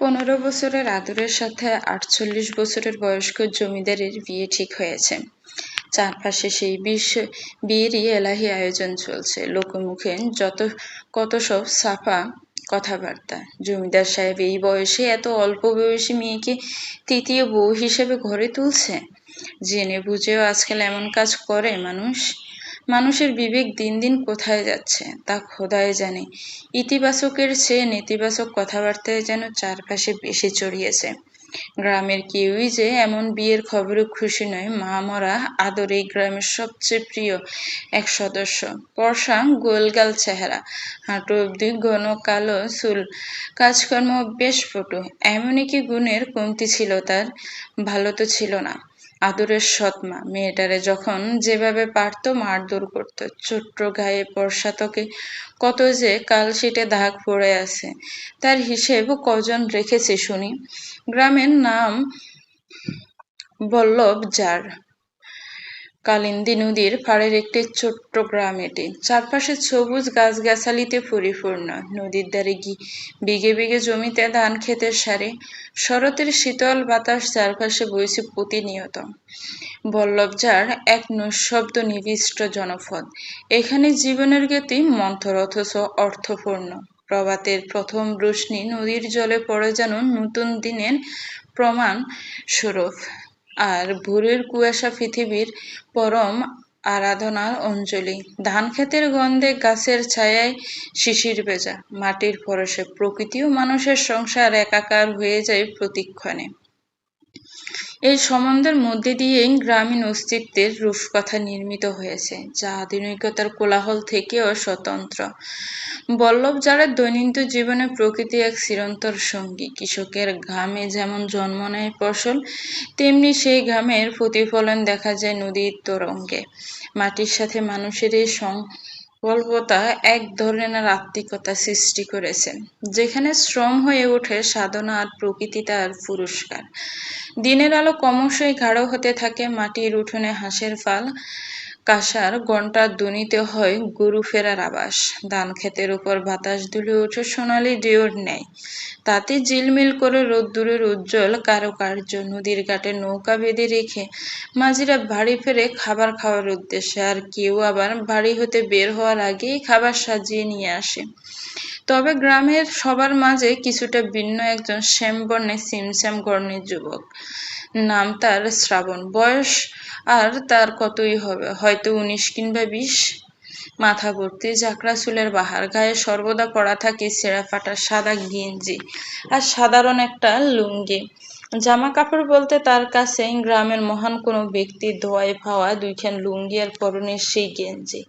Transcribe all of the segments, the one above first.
পনেরো বছরের আদরের সাথে আটচল্লিশ বছরের বয়স্ক জমিদারের বিয়ে ঠিক হয়েছে। চারপাশে সেই বিষ, বিয়েরই এলাহি আয়োজন চলছে। লোকমুখে যত, কত সব সাফা কথাবার্তা। জমিদার সাহেব এই বয়সে এত অল্প বয়সী মেয়েকে তৃতীয় বউ হিসেবে ঘরে তুলছে? জেনে বুঝেও আজকাল এমন কাজ করে মানুষ। মানুষের বিবেক দিন দিন কোথায় যাচ্ছে, তা খোদায় জানে। ইতিবাচকের চেয়ে নেতিবাচক কথাবার্তায় যেন চারপাশে বেশি চড়িয়েছে। গ্রামের কেউই যে এমন বিয়ের খবরে খুশি নয়, মা মরা আদর এই গ্রামের সবচেয়ে প্রিয় এক সদস্য। পর্ষা গোলগাল চেহারা, হাঁটু অব্দি ঘন কালো চুল, কাজকর্ম বেশ পটু এমনই কি গুণের কমতি ছিল তার? ভালো তো ছিল না। আদরের সৎমা। মেয়েটারে যখন যেভাবে পারত মারদুর করত। ছোট্ট গায়ে পরশাতকে কত যে কাল সেটে দাগ পড়ে আছে। তার হিসেব কজন রেখেছে শুনি। গ্রামের নাম বল্লভ যার। কালিন্দী নদীর পাড়ের একটি ছোট্ট গ্রাম এটি। চারপাশে সবুজ গাছগাছালিতে পরিপূর্ণ। নদীর ধারে বিঘে বিঘে জমিতে ধান ক্ষেতের সারে। শরতের শীতল বাতাস চারপাশে বইছে প্রতিনিয়ত। বল্লভজার এক নিঃশব্দ নিবিষ্ট জনপদ। এখানে জীবনের গতি মন্থর অথচ অর্থপূর্ণ। প্রভাতের প্রথম রোশনি নদীর জলে পড়ে যেন নতুন দিনের প্রমাণ স্বরূপ। আর ভোরের কুয়াশা পৃথিবীর পরম আরাধনার অঞ্জলি। ধান ক্ষেতের গন্ধে গাছের ছায়ায় শিশির ভেজা। মাটির পরশে প্রকৃতি ও মানুষের সংসার একাকার হয়ে যায় প্রতিক্ষণে। এই সম্বন্ধের মধ্যে দিয়েই গ্রামীণ অস্তিত্বের রূপকথা নির্মিত হয়েছে, যা আধুনিকতার কোলাহল থেকেও স্বতন্ত্র। বল্লভ যারা দৈনন্দিন জীবনে প্রকৃতি এক চিরন্তর সঙ্গী, কৃষকের ঘামে যেমন জন্ম নেয় ফসল, তেমনি সেই ঘামের প্রতিফলন দেখা যায় নদীর তরঙ্গে। মাটির সাথে মানুষের এই সংকল্পতা এক ধরনের আত্মিকতা সৃষ্টি করেছেন, যেখানে শ্রম হয়ে ওঠে সাধনা আর প্রকৃতি তার পুরস্কার। দিনের আলো ক্রমশই গাঢ় হতে থাকে মাটির উঠোনে হাঁসের ফাল কাঁসার ঘণ্টার ধ্বনিতে হয় গরু ফেরার আবাস। ধান ক্ষেতের উপর বাতাস দুলে ওঠে সোনালি ডেওর নেয় তাতে ঝিলমিল করে রোদ্দুরের উজ্জ্বল কারুকার্য। নদীর ঘাটে নৌকা বেঁধে রেখে মাঝিরা বাড়ি ফেরে খাবার খাওয়ার উদ্দেশ্যে। আর কেউ আবার বাড়ি হতে বের হওয়ার আগেই খাবার সাজিয়ে নিয়ে আসে। তবে গ্রামের সবার মাঝে কিছুটা ভিন্ন একজন শ্যাম শ্যামবর্ণে সিমশ্যাম গর্ণের যুবক। নাম তার শ্রাবণ বয়স, আর তার কতই হবে? হয়তো উনিশ কিংবা বিশ। মাথা ভর্তি জাকড়া চুলের বাহার গায়ে সর্বদা পড়া থাকে ছেঁড়া ফাটা সাদা গেঞ্জি আর সাধারণ একটা লুঙ্গি। জামা কাপড় বলতে তার কাছে গ্রামের মহান কোনো ব্যক্তির ধোয়ায় ফাওয়া দুইখান লুঙ্গি আর পরনের সেই গেঞ্জি।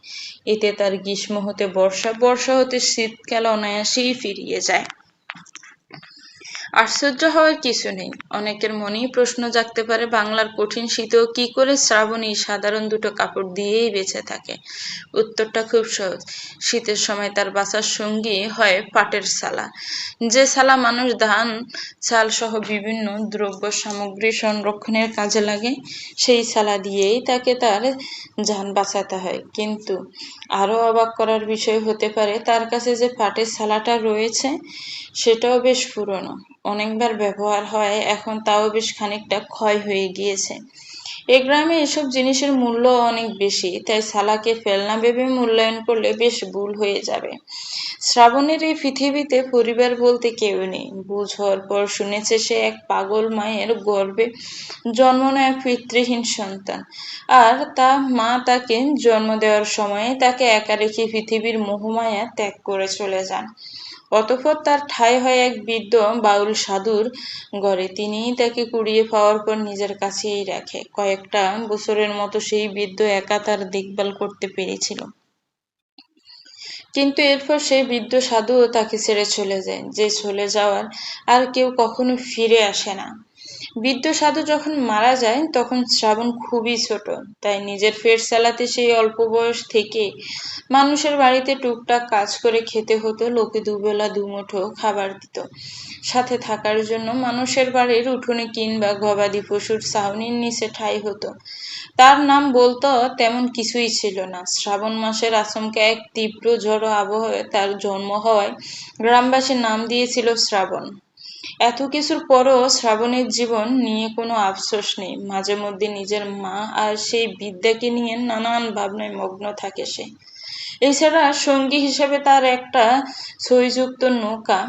এতে তার গ্রীষ্ম হতে বর্ষা বর্ষা হতে শীতকাল অনায়াসেই ফিরিয়ে যায়। আশ্চর্য হওয়ার কিছু নেই। অনেকের মনেই প্রশ্ন জাগতে পারে, বাংলার কঠিন শীতেও কি করে শ্রাবণী সাধারণ দুটো কাপড় দিয়েই বেঁচে থাকে? উত্তরটা খুব সহজ। শীতের সময় তার বাসার সঙ্গী হয় পাটের সালা যে সালা মানুষ ধান, চাল সহ বিভিন্ন দ্রব্য সামগ্রী সংরক্ষণের কাজে লাগে, সেই সালা দিয়েই তাকে তার যান বাঁচাতে হয়। কিন্তু আরও অবাক করার বিষয় হতে পারে, তার কাছে যে পাটের সালাটা রয়েছে, সেটাও বেশ পুরনো। অনেকবার ব্যবহার হয়, এখন তাও বেশ খানিকটা ক্ষয় হয়ে গিয়েছে। এ গ্রামে এসব জিনিসের মূল্য অনেক বেশি, তাই সালাকে ফেলনা ভেবে মূল্যায়ন করলে বেশ ভুল হয়ে যাবে। শ্রাবণের এই পৃথিবীতে পরিবার বলতে কেউ নেই। বুঝ হওয়ার পর শুনেছে সে এক পাগল মায়ের গর্ভে জন্ম নেয় পিতৃহীন সন্তান। আর তা মা তাকে জন্ম দেওয়ার সময়ে তাকে একা রেখে পৃথিবীর মোহমায়া ত্যাগ করে চলে যান। অতঃপর তার ঠাঁই হয় এক বৃদ্ধ বাউল সাধুর ঘরে। তিনি তাকে কুড়িয়ে পাওয়ার পর নিজের কাছেই রাখে। কয়েকটা বছরের মতো সেই বৃদ্ধ একা তার দেখভাল করতে পেরেছিল। কিন্তু এরপর সেই বৃদ্ধ সাধুও তাকে ছেড়ে চলে যায়। যে চলে যাওয়ার আর কেউ কখনো ফিরে আসে না। বৃদ্ধ সাধু যখন মারা যায়, তখন শ্রাবণ খুবই ছোট। তাই নিজের ফের চালাতে সেই অল্প বয়স থেকে মানুষের বাড়িতে টুকটাক কাজ করে খেতে হতো, লোকে দুবেলা, দুমুঠো খাবার দিত। সাথে থাকার জন্য মানুষের বাড়ির উঠোনে কিংবা গবাদি পশুর ছাউনির নিচে ঠাই হতো। তার নাম বলতো, তেমন কিছুই ছিল না। শ্রাবণ মাসের আচমকা এক তীব্র ঝড় আবহাওয়ায় তার জন্ম হওয়ায় গ্রামবাসীর নাম দিয়েছিল শ্রাবণ। এত কিছুর পরও শ্রাবণের জীবন নিয়ে কোনো আফসোস নেই। মাঝে মধ্যে নিজের মা আর সেই বিদ্যাকে নিয়ে নানান ভাবনায় মগ্ন থাকে সে। এছাড়া সঙ্গী হিসেবে তার একটা সইযুক্ত নৌকা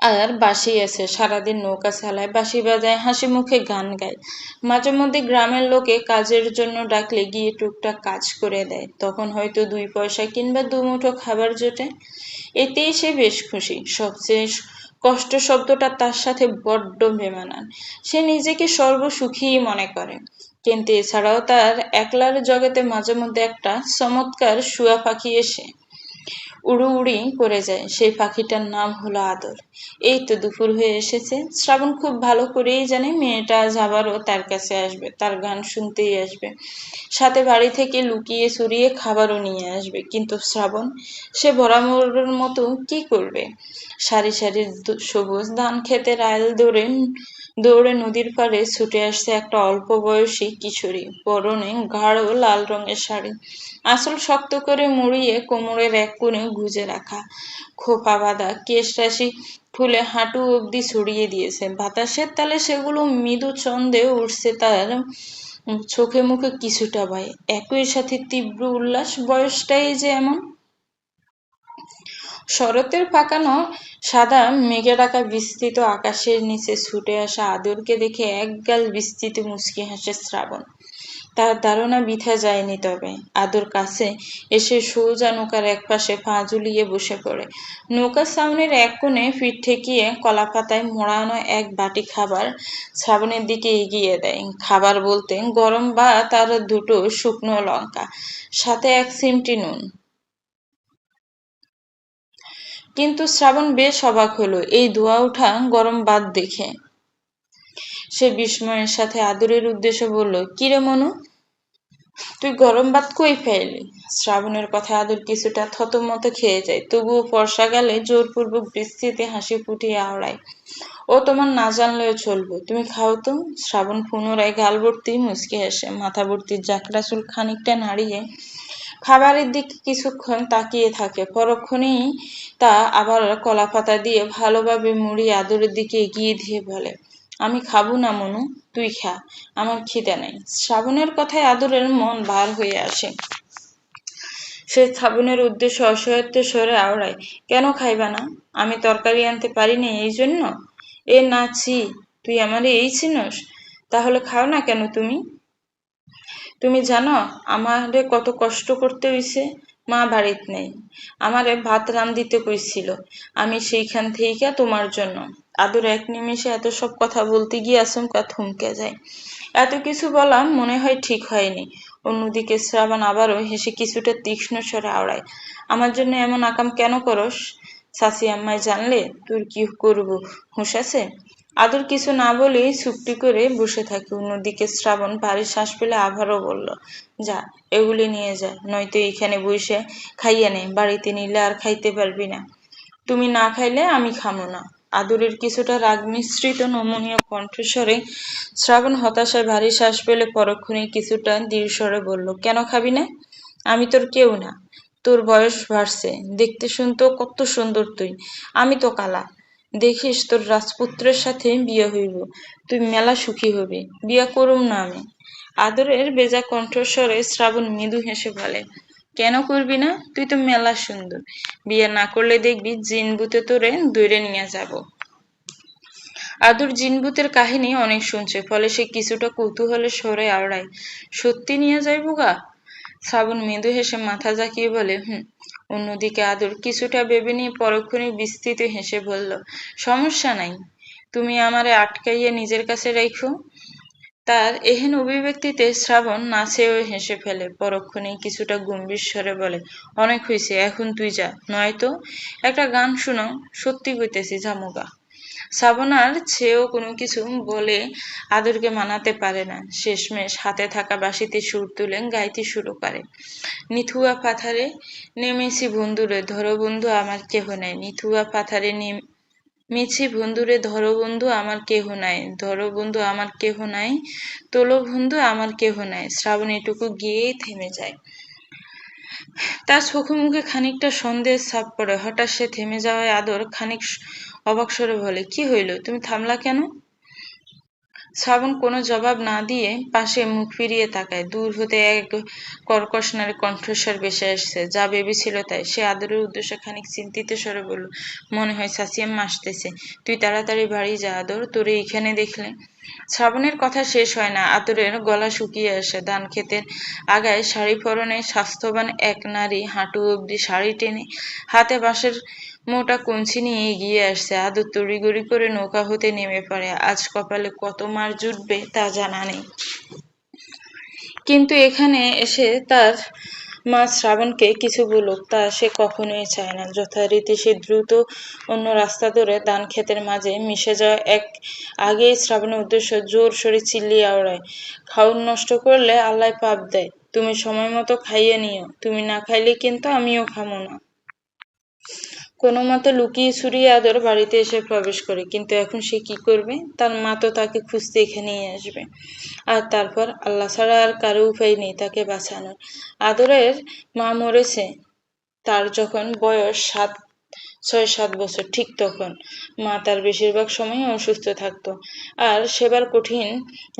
আর বাসি আছে। সারাদিন নৌকা চালায় বাসি বাজায়, হাসি মুখে গান গায়। মাঝে মধ্যে গ্রামের লোকে কাজের জন্য ডাকলে গিয়ে টুকটাক কাজ করে দেয়। তখন হয়তো দুই পয়সা কিংবা দুমুঠো খাবার জোটে। এতেই সে বেশ খুশি। সবচেয়ে কষ্ট শব্দটা তার সাথে বড্ড বেমানান সে নিজেকে সর্বসুখীই মনে করে। কিন্তু এছাড়াও তার একলার জগতে মাঝে মধ্যে একটা চমৎকার শুয়া পাখি এসে উড়ু উড়ি করে যায়। সেই পাখিটার নাম হলো আদর। এই তো দুপুর হয়ে এসেছে। শ্রাবণ খুব ভালো করেই জানে মেয়েটা আজ আবারও তার কাছে আসবে, তার গান শুনতেই আসবে। সাথে বাড়ি থেকে লুকিয়ে চুরিয়ে খাবারও নিয়ে আসবে। কিন্তু শ্রাবণ, সে বরাবরের মতো কি করবে? সারি সারি সবুজ ধান খেতে রায়ল দৌড়ে দৌড়ে নদীর পাড়ে ছুটে আসছে একটা অল্প বয়সী কিশোরী। পরনে গাঢ় লাল রঙের শাড়ি। আসল শক্ত করে মুড়িয়ে কোমরের এক কোণে গুজে রাখা। খোপা বাঁধা কেশ রাশি ফুলে হাঁটু অবধি ছড়িয়ে দিয়েছে। বাতাসের তালে সেগুলো মৃদু ছন্দে উঠছে তার চোখে মুখে কিছুটা ভয়। একই সাথে তীব্র উল্লাস, বয়সটাই যে এমন। শরতের পাকানো সাদা মেঘে ডাকা বিস্তৃত আকাশের নিচে ছুটে আসা আদরকে দেখে একগাল বিস্তৃত মুচকি হাসে শ্রাবণ। তার ধারণা বিথা যায়নি তবে। আদর কাছে এসে সোজা নৌকার এক পাশে পা ঝুলিয়ে বসে পড়ে। নৌকার সামনের এক কোণে পিঠ ঠেকিয়ে কলা পাতায় মোড়ানো এক বাটি খাবার শ্রাবণের দিকে এগিয়ে দেয়। খাবার বলতে গরম বা তার দুটো শুকনো লঙ্কা, সাথে এক সিমটি নুন। কিন্তু শ্রাবণ বেশ অবাক হলো। এই ধোয়া ওঠা গরম বাদ দেখে। সে বিস্ময়ের সাথে আদরের উদ্দেশ্যে বলল কিরে মনু? তুই গরম ভাত কই ফেললি? শ্রাবণের কথা আদর কিছুটা থতমত খেয়ে যায়। তবুও বর্ষা গেলে জোরপূর্বক বৃষ্টিতে হাসি ফুটিয়ে আওড়ায়। ও তোমার না জানলেও চলবে। তুমি খাও তো। শ্রাবণ পুনরায় গাল ভর্তি মুচকে আসে মাথা ভর্তি জাকড়া চুল খানিকটা নাড়িয়ে খাবারের দিকে কিছুক্ষণ তাকিয়ে থাকে। পরক্ষণেই তা আবার কলা পাতা দিয়ে ভালোভাবে মুড়ি আদরের দিকে এগিয়ে দিয়ে বলে, আমি খাব না মনু, তুই খা, আমার খিদে নাই। শ্রাবণের কথায় আদরের মন বার হয়ে আসে। সে শ্রাবণের উদ্দেশ্য অসহায়ত্ব সরে আওড়ায়, কেন খাইবা না? আমি তরকারি আনতে পারিনি এই জন্য? এ না, ছি, তুই আমার এই চিনস? তাহলে খাও না কেন তুমি? তুমি জানো, আমারে কত কষ্ট করতে হইছে, মা বাড়িত নেই। আমারে ভাত রান্ধিতে কইছিল, আমি সেইখান থেকে তোমার জন্য। আদর এক নিমিষে এত সব কথা বলতে গিয়ে আচমকা থমকে যায়। এত কিছু বলা মনে হয় ঠিক হয়নি। অন্যদিকে শ্রাবণ আবারও হেসে কিছুটা তীক্ষ্ণ স্বরে আওড়ায়, আমার জন্য এমন আকাম কেন করস? শাশি আম্মায় জানলে তোর কি করব? হুঁশ আছে? আদর কিছু না বলেই চুপটি করে বসে থাকে। অন্যদিকে শ্রাবণ ভারী শ্বাস পেলে আবারও বলল, যা, এগুলি নিয়ে যা, নয়তো এইখানে বসে খাইয়া নে, বাড়িতে নিলে আর খাইতে পারবি না। তুমি না খাইলে আমি খামো না। আদরের কিছুটা রাগ মিশ্রিত নমনীয় কণ্ঠস্বরে শ্রাবণ হতাশায় ভারী শ্বাস পেলে পরক্ষণে কিছুটা দৃঢ়স্বরে বলল, কেন খাবি না? আমি তোর কেউ না। তোর বয়স বাড়ছে। দেখতে শুনতেও কত সুন্দর তুই। আমি তো কালা। দেখিস তোর রাজপুত্রের সাথে বিয়ে হইব। তুই মেলা সুখী হবি। বিয়া করুম না আমি। আদরের বেজা কণ্ঠস্বরে শ্রাবণ মৃদু হেসে বলে, কেন করবি না? তুই তো মেলা সুন্দর। বিয়ে না করলে দেখবি জিন বুতে তোরে দৈরে নিয়ে যাব। আদর জিনবুতের কাহিনী অনেক শুনছে, ফলে সে কিছুটা কৌতূহলে সরে আওড়ায়, সত্যি নিয়ে যাইব গা? শ্রাবণ মৃদু হেসে মাথা জাকিয়ে বলে, হুম অন্যদিকে আদর কিছুটা ভেবে নিয়ে পরক্ষণে বিস্তৃত হেসে বলল, সমস্যা নাই, তুমি আমারে আটকাইয়া নিজের কাছে রেখো তার এহেন অভিব্যক্তিতে শ্রাবণ নাচেও হেসে ফেলে, পরক্ষণেই কিছুটা গম্ভীর স্বরে বলে, অনেক হয়েছে এখন তুই যা, নয়তো একটা গান শোনাও, সত্যি কইতেছি, ঝামুগা। শ্রাবণার ছেয়েও কোনো কিছু বলে আদরকে মানাতে পারে না। শেষমেশ হাতে থাকা বাঁশিতে সুর তুলে গাইতে শুরু করে। নিথুয়া পাথারে নেমেছি বন্ধুরে, ধরো বন্ধু আমার কেহ নাই। নিথুয়া পাথারে নেমে মিছি বন্ধুরে, ধরো বন্ধু আমার কেহ নাই। ধরো বন্ধু আমার কেহ নাই, তোলো বন্ধু আমার কেহ নাই। শ্রাবণ এটুকু গিয়েই থেমে যায়। তার চোখে মুখে খানিকটা সন্দেহের ছাপ পড়ে। হঠাৎ সে থেমে যাওয়ায় আদর খানিক অবাক স্বরে বলে, কি হইল? তুমি থামলা কেন? শ্রাবণ কোনো জবাব না দিয়ে পাশে মুখ ফিরিয়ে তাকায়। দূর হতে এক কর্কশ নারী কণ্ঠস্বর বেসে আসছে। যা ভেবেছিল তাই। সে আদরের উদ্দেশ্যে খানিক চিন্তিত স্বরে বলল, মনে হয় সাসিয়াম আসতেছে। তুই তাড়াতাড়ি বাড়ি যা, আদর। তোরে এইখানে দেখলে শ্রাবণের কথা শেষ হয় না। আতরের গলা শুকিয়ে আসে। ধান ক্ষেতের আগায় শাড়ি পরনে স্বাস্থ্যবান এক নারী হাঁটু অবধি শাড়ি টেনে হাতে বাঁশের মোটা কঞ্চি নিয়ে এগিয়ে আসছে। আদর তড়িগড়ি করে নৌকা হতে নেমে পড়ে। আজ কপালে কত মার জুটবে তা জানা নেই। কিন্তু এখানে এসে তার মা শ্রাবণকে কিছু বলুক, তা সে কখনোই চায় না। যথারীতি সে দ্রুত অন্য রাস্তা ধরে ধান ক্ষেতের মাঝে মিশে যাওয়া এক আগেই শ্রাবণের উদ্দেশ্য জোর সরে চিল্লিয়ে আওড়ায়। খাউন নষ্ট করলে আল্লাহ পাপ দেয়। তুমি সময় মতো খাইয়ে নিও। তুমি না খাইলে কিন্তু আমিও খামো না। কোনো মতে লুকিয়ে ছুরিয়ে আদর বাড়িতে এসে প্রবেশ করে। কিন্তু এখন সে কি করবে? তার মা তো তাকে খুঁজতে এখানেই আসবে। আর তারপর আল্লাহ ছাড়া আর কারও উপায় নেই তাকে বাঁচানোর। আদরের মা মরেছে। তার যখন বয়স সাত, ছয়, সাত বছর, ঠিক তখন মা তার বেশিরভাগ সময় অসুস্থ থাকতো। আর সেবার কঠিন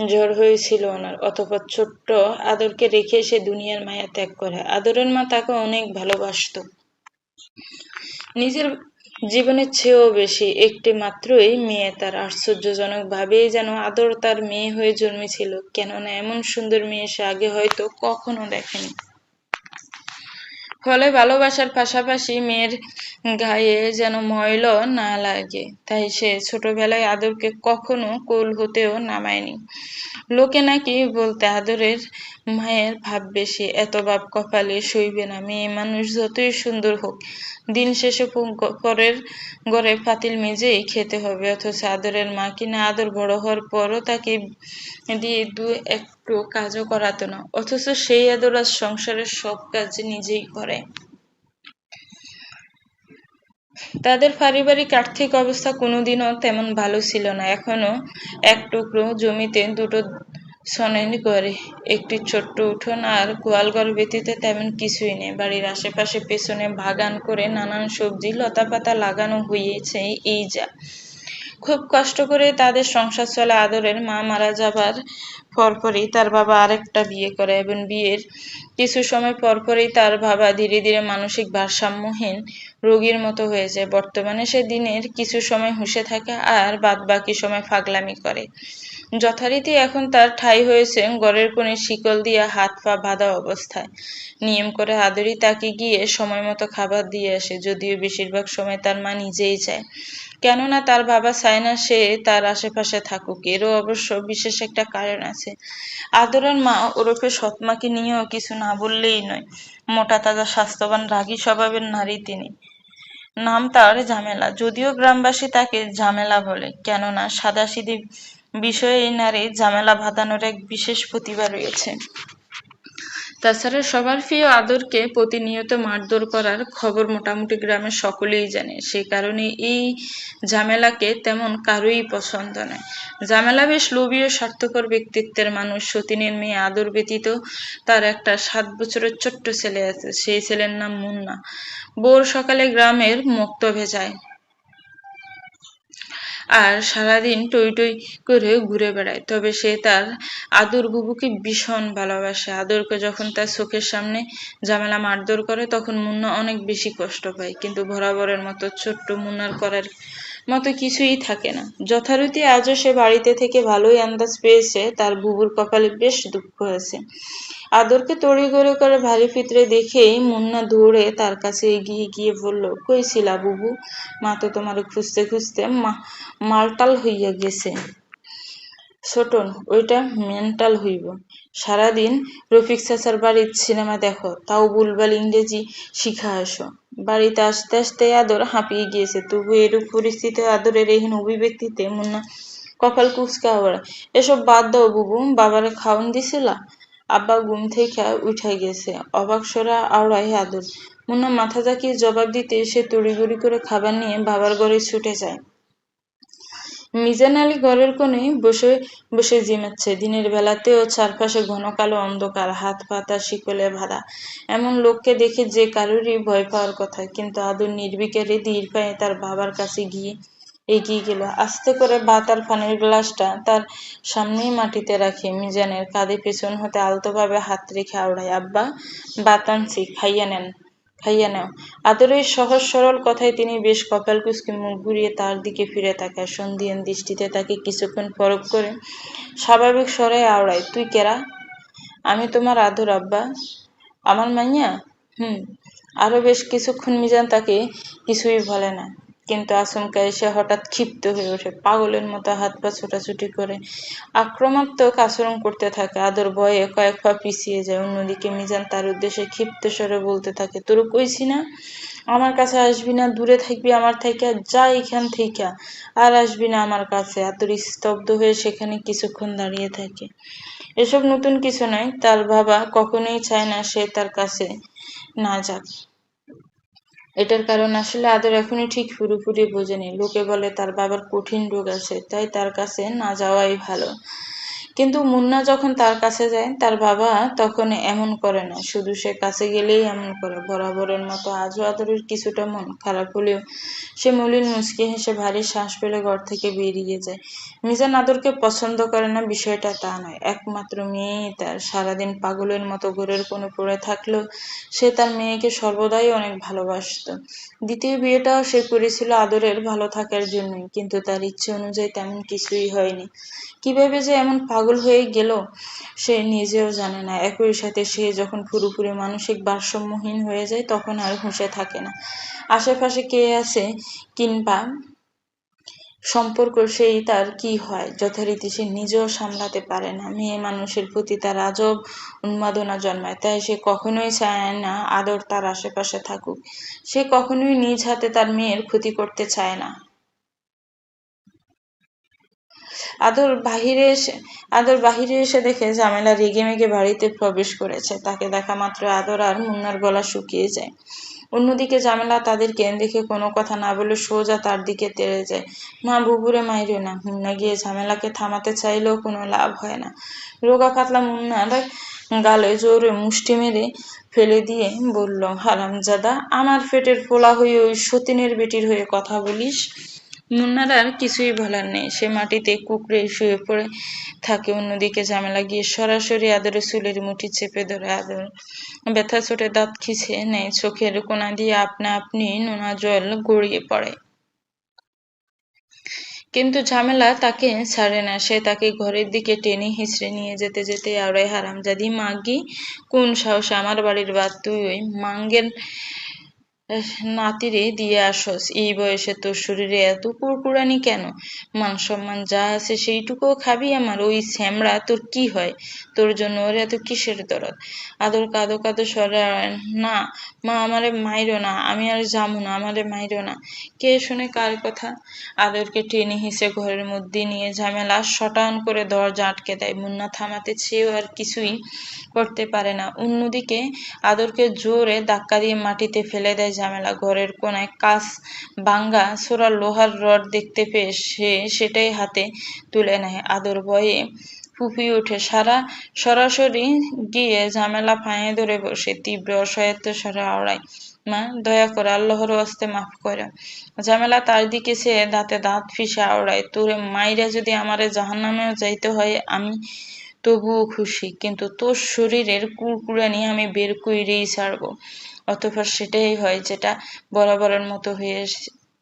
জ্বর হয়েছিল ওনার। অতপর ছোট্ট আদরকে রেখে সে দুনিয়ার মায়া ত্যাগ করে। আদরের মা তাকে অনেক ভালোবাসত। নিজের জীবনের চেয়েও বেশি একটি মাত্রই মেয়ে তার আশ্চর্যজনক ভাবেই যেন আদর তার মেয়ে হয়ে জন্মেছিল। কেননা এমন সুন্দর মেয়ে সে আগে হয়তো কখনো দেখেনি। ফলে ভালোবাসার পাশাপাশি মেয়ের গায়ে যেন ময়ল না লাগে, তাই সে ছোটবেলায় আদরকে কখনো কোল হতেও নামায়নি। লোকে নাকি বলতে আদরের মায়ের ভাব বেশি, এত ভাব কপালে সইবে না, মেয়ে মানুষ যতই সুন্দর হোক, দিন শেষে পরের ঘরে পাতিল মেজেই খেতে হবে, অথচ আদরের মা কিনা আদর বড় হওয়ার পরও তাকে দিয়ে দু একটু কাজও করাতো না, অথচ সেই আদর আজ সংসারের সব কাজ নিজেই করে। তাদের পারিবারিক আর্থিক অবস্থা কোনোদিনও তেমন ভালো ছিল না। এখনও এক টুকরো জমিতে দুটো সনেন করে, একটি ছোট্ট উঠোন আর গোয়ালঘর ব্যতীত তেমন কিছুই নেই। বাড়ির আশেপাশে পেছনে বাগান করে নানান সবজি, লতাপাতা লাগানো হয়েছে, এই যা। খুব কষ্ট করে তাদের সংসার চলে। আদরের মা মারা যাবার পরপরই তার বাবা আরেকটা বিয়ে করে এবং বিয়ের কিছু সময় পরপরই তার বাবা ধীরে ধীরে মানসিক ভারসাম্যহীন রোগীর মতো হয়ে যায়। বর্তমানে সে দিনের কিছু সময় হুঁশে থাকে আর বাদ বাকি সময় ফাগলামি করে। যথারীতি এখন তার ঠাই হয়েছে গড়ের কোণে শিকল দিয়ে হাত পা বাঁধা অবস্থায়। নিয়ম করে আদরি তাকে গিয়ে সময় মতো খাবার দিয়ে আসে, যদিও বেশিরভাগ সময় তার মা নিজেই চায় কেননা তার বাবা চায় না সে তার আশেপাশে থাকুক, এরও অবশ্য বিশেষ একটা কারণ আছে। আদরের মা ওরফে সৎমাকে নিয়েও কিছু না বললেই নয়। মোটা তাজা স্বাস্থ্যবান রাগী স্বভাবের নারী তিনি। নাম তার ঝামেলা। যদিও গ্রামবাসী তাকে ঝামেলা বলে, কেননা সাদাসিধি বিষয়ে এই নারী ঝামেলা বাঁধানোর এক বিশেষ প্রতিভা রয়েছে। তাছাড়া সবার প্রিয় আদরকে প্রতিনিয়ত মারধর করার খবর মোটামুটি গ্রামের সকলেই জানে। সে কারণে এই ঝামেলাকে তেমন কারোই পছন্দ নয়। ঝামেলা বেশ লোভীয় স্বার্থকর ব্যক্তিত্বের মানুষ। সতীনের মেয়ে আদর ব্যতীত তার একটা সাত বছরের ছোট্ট ছেলে আছে। সেই ছেলের নাম মুন্না। বোর সকালে গ্রামের মুক্ত ভেজায় আর সারাদিন টই টই করে ঘুরে বেড়ায়। তবে সে তার আদর বুবুকে ভীষণ ভালোবাসে। আদরকে যখন তার চোখের সামনে ঝামেলা মারধর করে, তখন মুন্না অনেক বেশি কষ্ট পায়। কিন্তু বরাবরের মতো ছোট্ট মুন্নার করার মতো কিছুই থাকে না। যথারীতি আজও সে বাড়িতে থেকে ভালোই আন্দাজ পেয়েছে। তার বুবুর কপালে বেশ দুঃখ হয়েছে। আদরকে তড়িঘড়ি করে ভারী ফিতরে দেখেই মুন্না দৌড়ে তার কাছে এগিয়ে গিয়ে বলল, কই ছিলা বুবু? মা তো তোমার খুঁজতে খুঁজতে মালটাল হইয়া গেছে। ছোটন, ওইটা মেন্টাল হইব। সারাদিন রফিক চাচার বাড়ির সিনেমা দেখো, তাও বুলবাল ইংরেজি শিখা আসো। বাড়িতে আসতে আসতে আদর হাঁপিয়ে গিয়েছে, তবু এরূপ পরিস্থিতি আদরের এহীন অভিব্যক্তিতে মুন্না কপাল কুচকা এসব বাদ দাও বুবু, বাবারে খাওন দিছিলা? আব্বা ঘুম থেকে উঠে গেছে। অবাক সরা আওড়ায় আদর। মুন্না মাথা জাকিয়ে জবাব দিতে সে তড়িগড়ি করে খাবার নিয়ে বাবার ঘরে ছুটে যায়। মিজান আলী ঘরের কোণে বসে বসে জিমাচ্ছে। দিনের বেলাতেও চারপাশে ঘন কালো অন্ধকার, হাত পাতা শিকলে ভাড়া এমন লোককে দেখে যে কারোরই ভয় পাওয়ার কথা, কিন্তু আদর নির্বিকারে ধীর পায়ে তার বাবার কাছে গিয়ে এগিয়ে গেল। আস্তে করে আর পানির গ্লাসটা তার সামনেই মাটিতে রাখে। মিজানের কাঁধে পেছন হতে আলতোভাবে হাত রেখে আওড়ায়, আব্বা আনছি খাইয়া নেন, খাইয়া নেও। আদরের সহজ সরল কথায় তিনি বেশ কপাল কুচকে মুখ ঘুরিয়ে তার দিকে ফিরে তাকায়। সন্ধিয়ান দৃষ্টিতে তাকে কিছুক্ষণ পরক করে স্বাভাবিক স্বরে আওড়ায়, তুই কেরা? আমি তোমার আদর, আব্বা। আমার মাইয়া? হুম। আরও বেশ কিছুক্ষণ মিজান তাকে কিছুই বলে না। কিন্তু আচমকা এসে হঠাৎ ক্ষিপ্ত হয়ে ওঠে। পাগলের মতো হাত পা ছোটাছুটি করে আক্রমাত্মক আচরণ করতে থাকে। আদর ভয়ে কয়েক পা পিছিয়ে যায়। অন্যদিকে মিজান তার উদ্দেশ্যে ক্ষিপ্ত স্বরে বলতে থাকে, তোর কইছি না? আমার কাছে আসবি না, দূরে থাকবি আমার থেকে, যা এখান থেকে। আর আসবি না আমার কাছে আতর স্তব্ধ হয়ে সেখানে কিছুক্ষণ দাঁড়িয়ে থাকে। এসব নতুন কিছু নয়। তার বাবা কখনোই চায় না সে তার কাছে না যাক। এটার কারণ আসলে আদর এখনই ঠিক পুরোপুরি বোঝেনি। লোকে বলে তার বাবার কঠিন রোগ আছে, তাই তার কাছে না যাওয়াই ভালো। কিন্তু মুন্না যখন তার কাছে যায়, তার বাবা তখন এমন করে না। শুধু সে কাছে গেলেই এমন করে। বরাবরের মতো আজও আদরের কিছুটা মন খারাপ হলেও সে মলিন মুচকি হেসে ভারী শ্বাস পেলে ঘর থেকে বেরিয়ে যায়। মিজান আদরকে পছন্দ করে না, বিষয়টা তা নয়। একমাত্র মেয়েই তার সারাদিন পাগলের মতো ঘরের কোনো পড়ে থাকলেও সে তার মেয়েকে সর্বদাই অনেক ভালোবাসত। দ্বিতীয় বিয়েটাও সে করেছিল আদরের ভালো থাকার জন্যই, কিন্তু তার ইচ্ছে অনুযায়ী তেমন কিছুই হয়নি। কীভাবে যে এমন পাগল হয়ে গেল, সে নিজেও জানে না। একই সাথে সে যখন পুরোপুরি মানসিক ভারসাম্যহীন হয়ে যায়, তখন আর হুঁশে থাকে না। আশেপাশে কে আছে কিংবা সম্পর্ক সেই তার কি হয়, যথারীতি সে নিজেও সামলাতে পারে না। মেয়ে মানুষের প্রতি তার আজব উন্মাদনা জন্মায়, তাই সে কখনোই চায় না আদর তার আশেপাশে থাকুক। সে কখনোই নিজ হাতে তার মেয়ের ক্ষতি করতে চায় না। আদর বাহিরে এসে, আদর বাহিরে এসে দেখে ঝামেলা রেগে মেগে বাড়িতে প্রবেশ করেছে। তাকে দেখা মাত্র আদর আর মুন্নার গলা শুকিয়ে যায়। অন্যদিকে ঝামেলা তাদেরকে দেখে কোনো কথা না বলে সোজা তার দিকে তেড়ে যায়। মা, বুবুরে মাইরে না। মুন্না গিয়ে ঝামেলাকে থামাতে চাইলেও কোনো লাভ হয় না। রোগা পাতলা মুন্নার গালে জোরে মুষ্টি মেরে ফেলে দিয়ে বলল, হারামজাদা, আমার পেটের ফোলা হয়ে ওই সতীনের বেটির হয়ে কথা বলিস? মুন্নার আর কিছুই বলার নেই। সে মাটিতে কুকড়ে শুয়ে পড়ে থাকে, অন্যদিকে ঝামেলা গিয়ে সরাসরি আদরে চুলের মুঠি চেপে ধরে আদর। ব্যথা ছোটে দাঁত খিছে নেয়, চোখের কোনা দিয়ে আপনা আপনি নোনা জল গড়িয়ে পড়ে। কিন্তু ঝামেলা তাকে ছাড়ে না। সে তাকে ঘরের দিকে টেনে হিঁচড়ে নিয়ে যেতে যেতে আড়াই হারামজাদি, মাগি, কোন সাহসে আমার বাড়ির বাদ? তুই মাঙ্গের নাতিরে দিয়ে আসস, এই বয়সে তোর শরীরে এত কুরকুরানি কেন? মান সম্মান যা আছে সেইটুকুও খাবি আমার, ওই শ্যামড়া তোর কি হয়? তোর জন্য ওর এত কিসের দরদ? আদর কাদো কাদো সরে না, মা আমারে মাইরো না, আমি আর যাব না, আমারে মাইরো না। কে শুনে কার কথা? আদরকে টেনে হিসে ঘরের মধ্যে নিয়ে ঝামেলা শটান করে দরজা আটকে দেয়। মুন্না থামাতে চেয়েও আর কিছুই করতে পারে না। অন্যদিকে আদরকে জোরে ধাক্কা দিয়ে মাটিতে ফেলে দেয় ঝামেলা, ঘরের কোনায় কাজ বাঙ্গা সোরা লোহার রড দেখতে পেয়ে সে সেটাই হাতে তুলে নেয়। আদর ভয়ে ফুপিয়ে ওঠে। সারা সরাসরি গিয়ে ঝামেলা ফাঁয়ে ধরে বসে, তীব্র অসহায়ত্ব স্বরে আওড়ায়। মা, দয়া করে আল্লাহর আস্তে মাফ করে। ঝামেলা তার দিকে সে দাঁতে দাঁত ফিসে আওড়ায়। তোরে মাইরা যদি আমারে জাহান্নামেও যাইতে হয়, আমি তবুও খুশি। কিন্তু তোর শরীরের কুড়কুড়ানি আমি বের করেই ছাড়বো। অতঃপর সেটাই হয় যেটা বরাবরের মতো হয়ে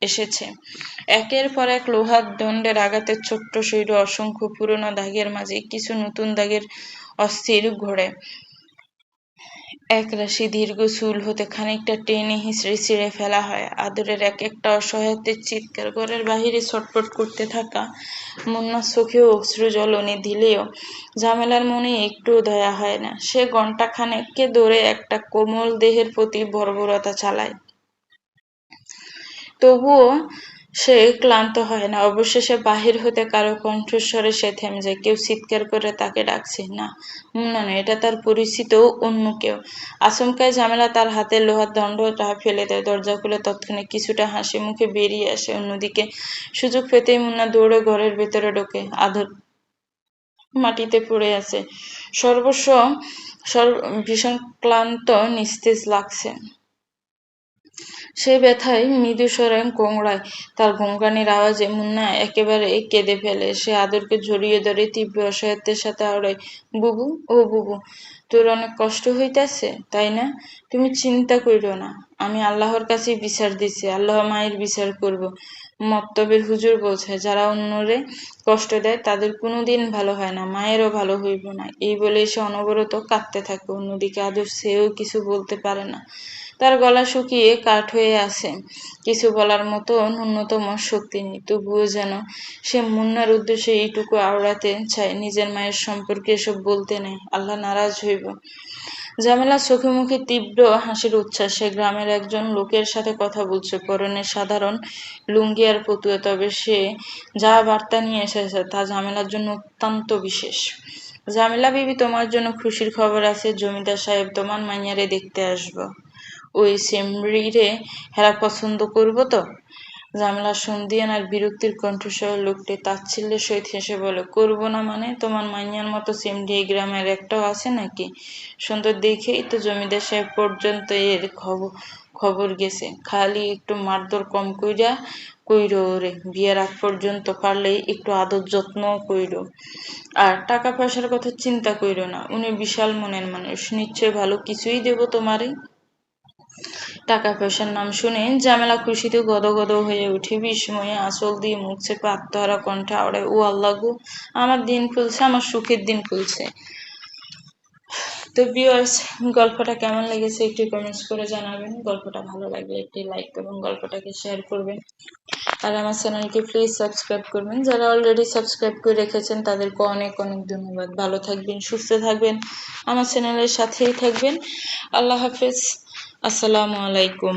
এসেছে। একের পর এক লোহার দণ্ডের আঘাতে ছোট্ট শরীর অসংখ্য পুরনো দাগের মাঝে কিছু নতুন দাগের অস্থির ঘোরে। এক রাশি দীর্ঘ চুল হতে খানিকটা টেনে হিঁচড়ে ছিঁড়ে ফেলা হয়। আদরের এক একটা অসহায়তের চিৎকার, ঘরের বাহিরে ছটফট করতে থাকা, মুন্না চোখেও অশ্রু জ্বলনি দিলেও ঝামেলার মনে একটু দয়া হয় না। সে ঘণ্টা খানেককে ধরে একটা কোমল দেহের প্রতি বর্বরতা চালায়। তবুও সে ক্লান্ত হয় না। অবশেষে বাহির হতে কারও কণ্ঠস্বরে সে থেমে যায়। কেউ চিৎকার করে তাকে ডাকছে, না না না এটা তার পরিচিত অন্য কেউ। আচমকায় ঝামেলা তার হাতে, লোহার দণ্ডটা ফেলে দেয়। দরজা খুলে তৎক্ষণে কিছুটা হাসি মুখে বেরিয়ে আসে। অন্যদিকে সুযোগ পেতেই মুন্না দৌড়ে ঘরের ভেতরে ঢোকে। আধর মাটিতে পড়ে আছে। সর্বস্ব সর্ব ভীষণ ক্লান্ত নিস্তেজ লাগছে। সে ব্যথায় মৃদু স্বরে কোংড়ায় তার ঘুমকানির আওয়াজে মুন্না একেবারে কেঁদে ফেলে। সে আদরকে জড়িয়ে ধরে তীব্র অসহায়ত্বের সাথে আওড়ায়, বুবু, ও বুবু, তোর অনেক কষ্ট হইতাছে, তাই না? তুমি চিন্তা কইরো না। আমি আল্লাহর কাছে বিচার দিছি আল্লাহ মায়ের বিচার করব। মত্তবের হুজুর বলছে, যারা অন্যরে কষ্ট দেয়, তাদের কোনোদিন ভালো হয় না, মায়েরও ভালো হইব না। এই বলে সে অনবরত কাঁদতে থাকে। অন্যদিকে আদর সেও কিছু বলতে পারে না। তার গলা শুকিয়ে কাঠ হয়ে আছে। কিছু বলার মতো ন্যূনতম শক্তি নেই, তবুও যেন সে মুন্নার উদ্দেশ্যে এইটুকু আওড়াতে চায়, নিজের মায়ের সম্পর্কে এসব বলতে নেই, আল্লাহ নারাজ হইব। জামেলা চোখে মুখে তীব্র হাসির উচ্ছ্বাস সে গ্রামের একজন লোকের সাথে কথা বলছে, পরনে সাধারণ লুঙ্গি আর পতুয়া তবে সে যা বার্তা নিয়ে এসেছে তা ঝামেলার জন্য অত্যন্ত বিশেষ। জামেলা বিবি, তোমার জন্য খুশির খবর আছে, জমিদার সাহেব তোমার মাইয়ারে দেখতে আসব। ওই সেমরিরে হেরা পছন্দ করব তো? জামলা সন্ধিয়ান আর বিরক্তির কণ্ঠস্বর লোকটি তাচ্ছিল্যের সহিত হেসে বলে, করব না মানে? তোমার মাইয়ার মতো সিমডি এই গ্রামের একটাও আছে নাকি? সুন্দর দেখেই তো জমিদার সাহেব পর্যন্ত এর খবর খবর গেছে। খালি একটু মারধর কম কইরা কইর ওরে, বিয়ের আগ পর্যন্ত পারলে একটু আদর যত্ন কইরো। আর টাকা পয়সার কথা চিন্তা কইর না, উনি বিশাল মনের মানুষ, নিশ্চয় ভালো কিছুই দেব তোমারে টাকা পয়সার নাম শুনে জামেলা খুশিতে গদগদ হয়ে উঠে বিস্ময়ে আঁচল দিয়ে মুখ চেপে আত্মহারা কণ্ঠে আওড়ায়, ও আল্লাহ আমার দিন খুলছে, আমার সুখের দিন খুলছে। তো ভিউয়ার্স গল্পটা কেমন লেগেছে একটু কমেন্টস করে জানাবেন। গল্পটা ভালো লাগলে একটি লাইক এবং গল্পটাকে শেয়ার করবেন। আর আমার চ্যানেলকে প্লিজ সাবস্ক্রাইব করবেন। যারা অলরেডি সাবস্ক্রাইব করে রেখেছেন, তাদেরকে অনেক অনেক ধন্যবাদ। ভালো থাকবেন, সুস্থ থাকবেন। আমার চ্যানেলের সাথেই থাকবেন। আল্লাহ হাফেজ। আসসালামু আলাইকুম।